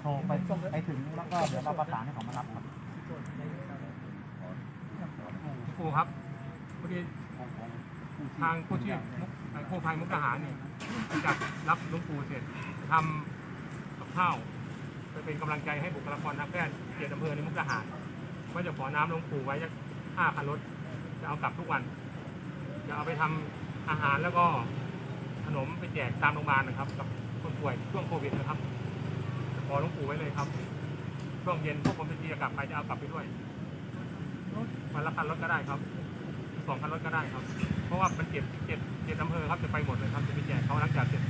โทรไปไปถึงแล้วก็เดี๋ยวเราประสานให้เขามารับครับครูครับพอดีทางกู้ชีพมุกไอ้กู้ภัยมุกทหารเนี่ยจากรับหลวงปู่เสร็จทำกับข้าวไปเป็นกำลังใจให้บุคลากรทางแพทย์เกียรติอำเภอในมุกทหารว่าจะขอน้ำหลวงปู่ไว้สักห้าคันรถจะเอากลับทุกวัน จะเอาไปทำอาหารแล้วก็ขนมไปแจกตามโรงพยาบาลนะครับ กับคนป่วยช่วงโควิดนะครับ ขอหลวงปู่ไว้เลยครับช่วงเย็นพวกผมจะกลับไปจะเอากลับไปด้วยวันละคันรถก็ได้ครับสองคันรถก็ได้ครับ เพราะว่ามันเจ็ดเจ็ดเจ็ดอำเภอครับจะไปหมดเลยครับจะไปแจกเขาหลังจากเสร็จ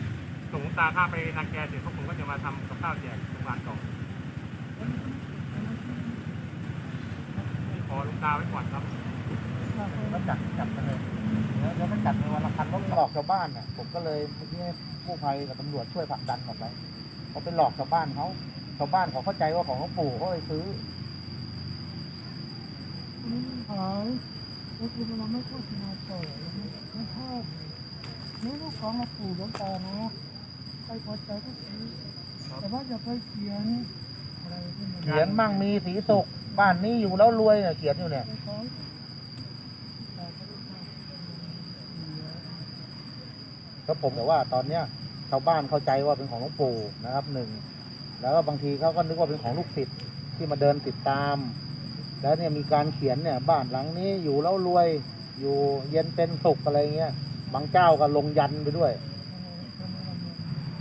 ส่งตาข้าไปนาแกเสร็จพวกผมก็จะมาทำกับข้าวแจกโรงพยาบาลต่อขอหลวงตาไว้ก่อนครับแล้วจัดจัดไปเลยแล้วแล้วจัดในวันละคันรถหลอกชาวบ้านน่ะผมก็เลยเมื่อกี้กู้ภัยกับตำรวจช่วยผลักดันออกไป เขาไปหลอกชาวบ้านเขาชาวบ้านเขาเข้าใจว่าของหลวงปู่เขาเลยซื้อนี่มันหายก็คือเราไม่โฆษณาต่อเราไม่ไม่ชอบนี่ลูกของมาปู่หลวงตานะใครพอใจก็ซื้อแต่ว่าอย่าไปเขียนอะไรที่มันเขียนมั่งมีสีสุขบ้านนี้อยู่แล้วรวยเนี่ยเขียนอยู่เนี่ยก็ไม่ชอบแล้วผมแต่ว่าตอนเนี้ย ชาวบ้านเข้าใจว่าเป็นของหลวงปู่นะครับหนึ่งแล้วก็บางทีเขาก็นึกว่าเป็นของลูกศิษย์ที่มาเดินติดตาม แล้วเนี่ยมีการเขียนเนี่ยบ้านหลังนี้อยู่แล้วรวยอยู่เย็นเป็นสุขอะไรเงี้ยบางเจ้าก็ลงยันไปด้วย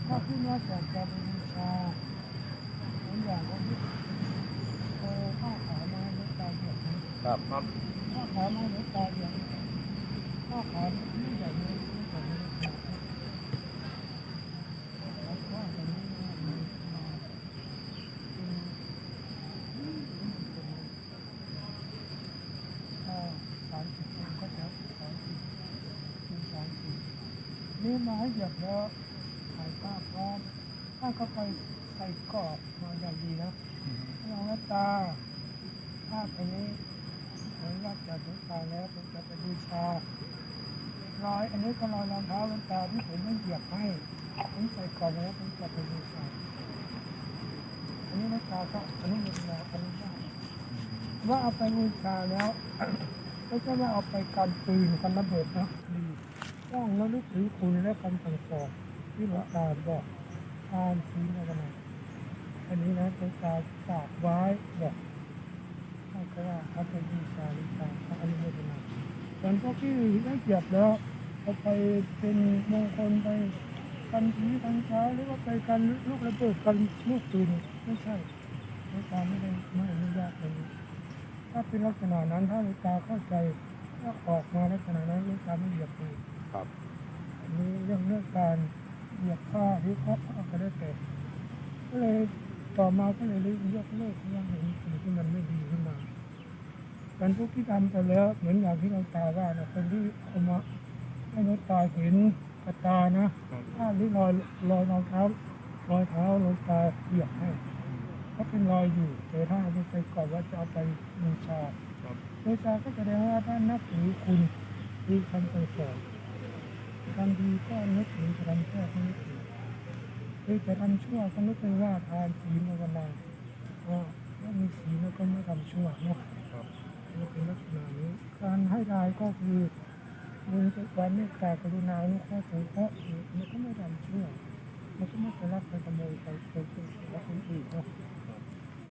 ถ้าขึ้นว่าจากการบูชาเหมือนอย่างว่าเออข้าขายมาหลวงตาเดียวนะครับครับข้าขายมาหลวงตาเดียวข้าขายไม่ใหญ่เลยไม่ใหญ่เลยแล้วก็ตอนนี้มามาเป็นสามสิบคนก็จะสามสิบเป็นสามสิบ นี่มาให้เหยียบแล้วถ่ายภาพพร้อมถ้าเข้าไปใส่กรอบมาอย่างดีนะลองหน้าตาภาพอันนี้หลังจากจากหลวงตาแล้วผมจะไปบูชารอยอันนี้ก็รอยรองเท้าหลวงตาที่ผมไม่เหยียบให้ผมใส่ก่อนแล้วผมจะไปบูชาอันนี้หลวงตาก็อันุโมทนาอนุญาตว่าเอาไปบูชาแล้วไม่ใช่ว่าเอาไปกันปืนกันระเบิดนะ ต้องระลึกถึงคุณและคำสั่งสอนที่หลวงตาบอกทานศีลภาวนาอันนี้นะหลวงตาฝากไว้บอกท่านก็ว่าเขาเป็นวิชาวิชาพระอนุโมทนาส่วนพวกที่ได้เกียบแล้วเอาไปเป็นมงคลไปกันผีกันเช้าหรือว่าไปกันลูกระเบิดกันลูกปืนไม่ใช่หลวงตาไม่ได้ไม่อนุญาตเลยถ้าเป็นลักษณะนั้นถ้าหลวงตาเข้าใจถ้าออกมาลักษณะนั้นหลวงตาไม่เหยียบปืน ครับอันนี้เรื่องเรื่องการเหยียบผ้าหรือเคาะผ้าก็ได้แต่ก็เลยต่อมาก็เลยยกเลิกเพราะว่าเห็นสิ่งที่มันไม่ดีขึ้นมาการทุกที่ทำไปแล้วเหมือนอย่างที่เราตาว่านะคนที่เอามาให้น้ตาเห็นกระตานะถ้าหรือรอยรอยรองเท้ารอยเท้าลงตาเหยียบให้ถ้าเป็นรอยอยู่แต่ถ้าเอาไปก่อนว่าจะเอาไปบูชาครับบูชาก็แสดงว่าท่านนับถือคุณมีคำสั่งสอน ทำดีก็นึกถึงทำชั่วก็นึกถึงหรือจะทำชั่วก็นึกถึงว่าทานศีลภาวนาว่าถ้ามีศีลแล้วก็ไม่ทำชั่วเนาะครับเป็นลักษณะนี้การให้ทานก็คือมีความเมตตากรุณาอนุเคราะห์สงเคราะห์มันก็ไม่ทำชั่วมันก็ไม่ไปรักไปขโมยไปไปไป